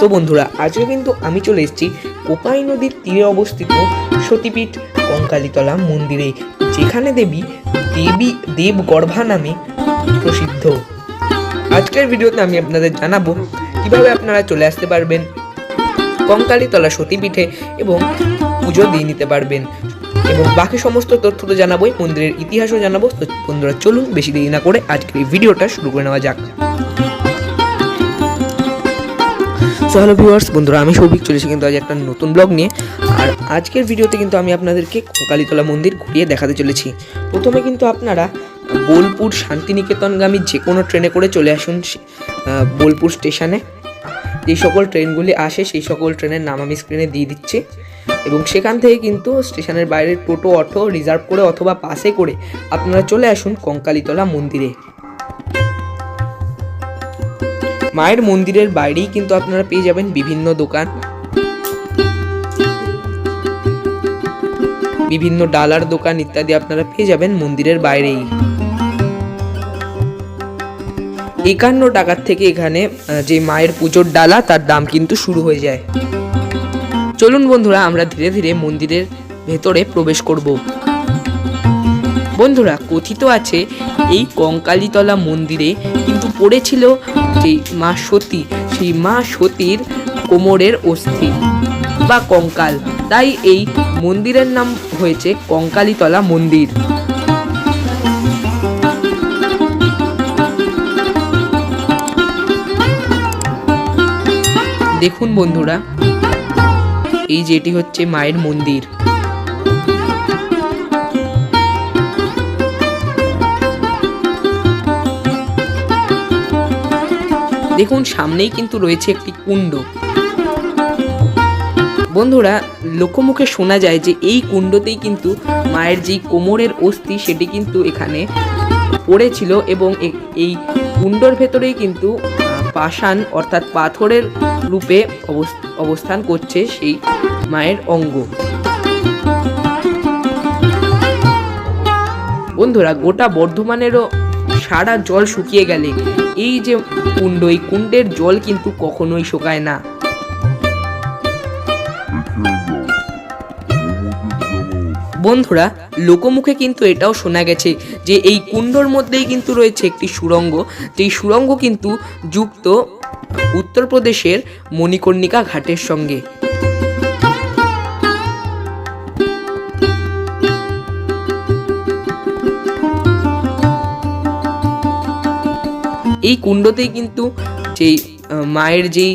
তো বন্ধুরা, আজকে কিন্তু আমি চলে এসেছি কোপাই নদীর তীরে অবস্থিত সতীপীঠ কঙ্কালীতলা মন্দিরে, যেখানে দেবী দেবী দেবগর্ভা নামে প্রসিদ্ধ। আজকের ভিডিওতে আমি আপনাদের জানাব কীভাবে আপনারা চলে আসতে পারবেন কঙ্কালীতলা সতীপীঠে এবং পুজো দিয়ে নিতে পারবেন। এবং বাকি সমস্ত তথ্য তো জানাবোই, মন্দিরের ইতিহাসও জানাব। তো বন্ধুরা, চলুন বেশি দেরি না করে আজকের এই ভিডিওটা শুরু করে নেওয়া যাক। সো হ্যালো ভিউয়ার্স, বন্ধুরা, আমি সৌভিক চলেছি কিন্তু আজ একটা নতুন ব্লগ নিয়ে। আর আজকের ভিডিওতে কিন্তু আমি আপনাদেরকে কালীতলা মন্দির ঘুরিয়ে দেখাতে চলেছি। প্রথমে কিন্তু আপনারা বোলপুর শান্তিনিকেতনগামী যে কোনো ট্রেনে করে চলে আসুন বোলপুর স্টেশনে। যে সকল ট্রেনগুলি আসে, সেই সকল ট্রেনের নাম আমি স্ক্রিনে দিয়ে দিচ্ছি। এবং সেখান থেকে কিন্তু স্টেশনের বাইরে টোটো, অটো রিজার্ভ করে অথবা পাসে করে আপনারা চলে আসুন কঙ্কালীতলা মন্দিরে। মায়ের মন্দিরের বাইরেই কিন্তু আপনারা পেয়ে যাবেন বিভিন্ন দোকান। বিভিন্ন ডালার দোকান ইত্যাদি আপনারা পেয়ে যাবেন মন্দিরের বাইরেই। একান্ন টাকার থেকে এখানে যে মায়ের পুজোর ডালা, তার দাম কিন্তু শুরু হয়ে যায়। চলুন বন্ধুরা, আমরা ধীরে ধীরে মন্দিরের ভেতরে প্রবেশ করব। বন্ধুরা, কথিত আছে এই কঙ্কালীতলা মন্দিরে কিন্তু পড়েছিল যে মা সতী, সেই মা সতীর কোমরের অস্থি বা কঙ্কাল। তাই এই মন্দিরের নাম হয়েছে কঙ্কালীতলা মন্দির। দেখুন বন্ধুরা, এই যেটি হচ্ছে মায়ের মন্দির। দেখুন, সামনেই কিন্তু রয়েছে একটি কুণ্ড। বন্ধুরা, লোকমুখে শোনা যায় যে এই কুণ্ডতেই কিন্তু মায়ের যেই কোমরের অস্থি, সেটি কিন্তু এখানে পড়েছিল এবং এই কুণ্ডর ভেতরেই কিন্তু পাষাণ অর্থাৎ পাথরের রূপে অবস- অবস্থান করছে সেই মায়ের অঙ্গ। বন্ধুরা, গোটা বর্ধমানেরও সারা জল শুকিয়ে গেলে। এই যে কুণ্ড, এই কুণ্ডের জল কিন্তু কখনোই শুকায় না। বন্ধুরা, লোকমুখে কিন্তু এটাও শোনা গেছে যে এই কুণ্ডর মধ্যেই কিন্তু রয়েছে একটি সুরঙ্গ। যেই সুরঙ্গ কিন্তু যুক্ত উত্তরপ্রদেশের মণিকর্ণিকা ঘাটের সঙ্গে। এই কুণ্ডতেই কিন্তু আহ, মায়ের যেই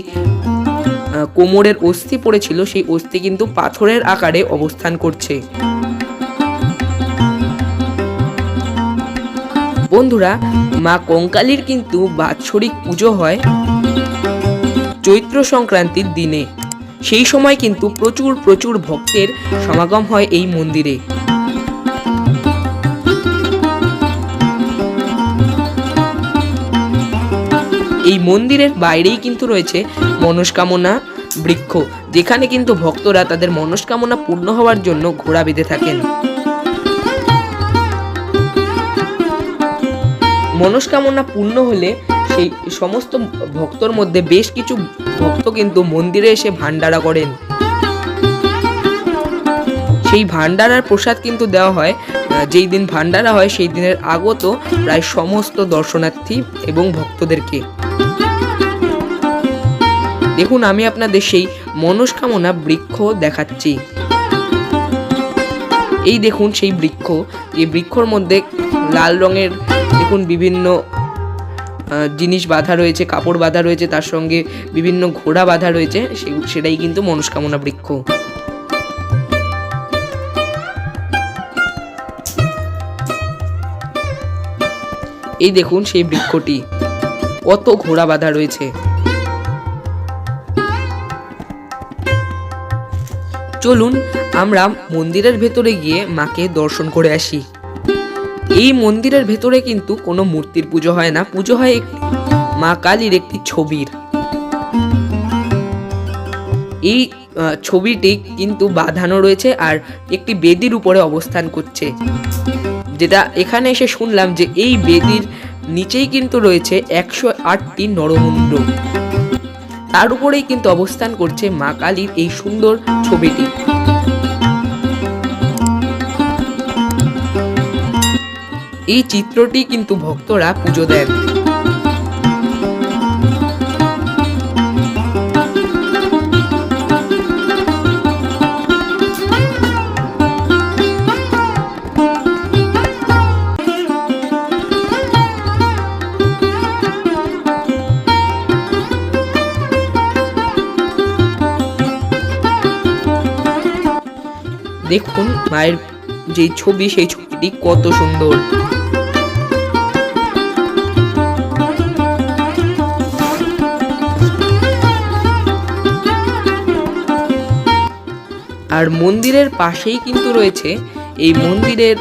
কোমরের অস্থি পড়েছিল সেই অস্থি কিন্তু পাথরের আকারে অবস্থান করছে। বন্ধুরা মা কঙ্কালীর কিন্তু বাৎসরিক পুজো হয় চৈত্র সংক্রান্তির দিনে। সেই সময় কিন্তু প্রচুর প্রচুর ভক্তের সমাগম হয় এই মন্দিরে। এই মন্দিরের বাইরেই কিন্তু রয়েছে মনস্কামনা বৃক্ষ, যেখানে কিন্তু ভক্তরা তাদের মনস্কামনা পূর্ণ হওয়ার জন্য ঘোড়া বেঁধে থাকেন। মনস্কামনা পূর্ণ হলে সেই সমস্ত ভক্তর মধ্যে বেশ কিছু ভক্ত কিন্তু মন্দিরে এসে ভান্ডারা করেন। সেই ভান্ডারার প্রসাদ কিন্তু দেওয়া হয় যেই দিন ভান্ডারা হয় সেই দিনের আগত প্রায় সমস্ত দর্শনার্থী এবং ভক্তদেরকে। দেখুন, আমি আপনাদের সেই মনস্কামনা বৃক্ষ দেখাচ্ছি। এই দেখুন সেই বৃক্ষ। এই বৃক্ষর মধ্যে লাল রঙের দেখুন বিভিন্ন জিনিস বাঁধা রয়েছে, কাপড় বাঁধা রয়েছে, তার সঙ্গে বিভিন্ন ঘোড়া বাঁধা রয়েছে সেটাই কিন্তু মনস্কামনা বৃক্ষ। এই দেখুন সেই বৃক্ষটি। কত ঘোড়া বাঁধা রয়েছে। চলুন আমরা মন্দিরের ভেতরে গিয়ে মাকে দর্শন করে আসি। এই মন্দিরের ভেতরে কিন্তু কোনো মূর্তির পুজো হয় না, পুজো হয় মা কালীর একটি ছবির। এই ছবিটি কিন্তু বাঁধানো রয়েছে আর একটি বেদির উপরে অবস্থান করছে। যেটা এখানে এসে শুনলাম যে এই বেদির নিচেই কিন্তু রয়েছে একশো আটটি নরমুণ্ড তার উপরেই কিন্তু অবস্থান করছে মা কালীর এই সুন্দর ছবিটি। এই চিত্রটি কিন্তু ভক্তরা পুজো দেন। দেখুন মায়ের যে ছবি, সেই ছবিটি কত সুন্দর। আর মন্দিরের পাশেই কিন্তু রয়েছে, এই মন্দিরের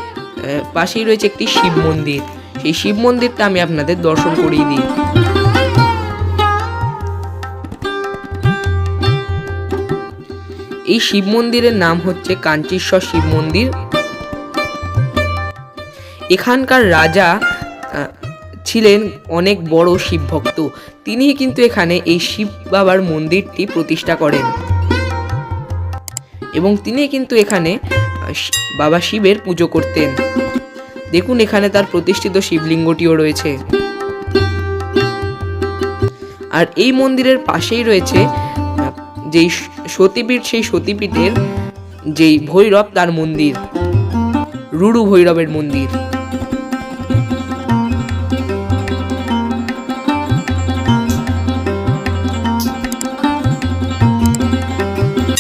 পাশেই রয়েছে একটি শিব মন্দির। সেই শিব মন্দিরটা আমি আপনাদের দর্শন করিয়ে দিই। এই শিব মন্দিরের নাম হচ্ছে কাঞ্চীশ্বর শিব মন্দির। এখানকার রাজা ছিলেন অনেক বড় শিব ভক্ত। তিনি কিন্তু এখানে এই শিব বাবার মন্দিরটি প্রতিষ্ঠা করেন। এবং তিনি কিন্তু এখানে বাবা শিবের পুজো করতেন। দেখুন এখানে তার প্রতিষ্ঠিত শিবলিঙ্গটিও রয়েছে। আর এই মন্দিরের পাশেই রয়েছে যেই সতীপীঠ, সেই সতীপীঠের যেই ভৈরব, তার মন্দির। রুরু ভৈরবের মন্দির।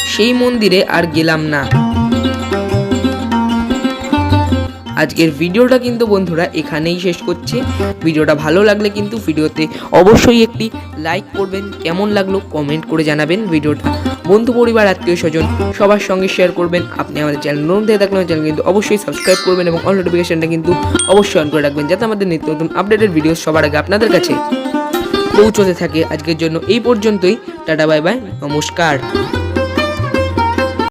সেই মন্দিরে আর গেলাম না। আজকের ভিডিওটা কিন্তু বন্ধুরা এখানেই শেষ করছি। ভিডিওটা ভালো লাগলে কিন্তু ভিডিওতে অবশ্যই একটি লাইক করবেন, কেমন লাগল কমেন্ট করে জানাবেন ভিডিওটা। বন্ধু, পরিবার, আত্মীয় স্বজন সবার সঙ্গে শেয়ার করবেন। আপনি আমাদের চ্যানেল নতুন থেকে থাকলে চ্যানেল কিন্তু অবশ্যই সাবস্ক্রাইব করবেন এবং অল নোটিফিকেশনটা কিন্তু অবশ্যই অন করে রাখবেন যাতে আমাদের নিত্য নতুন আপডেটেড ভিডিও সবার আগে আপনাদের কাছে পৌঁছতে থাকে। আজকের জন্য এই পর্যন্তই। টাটা বাই বাই নমস্কার।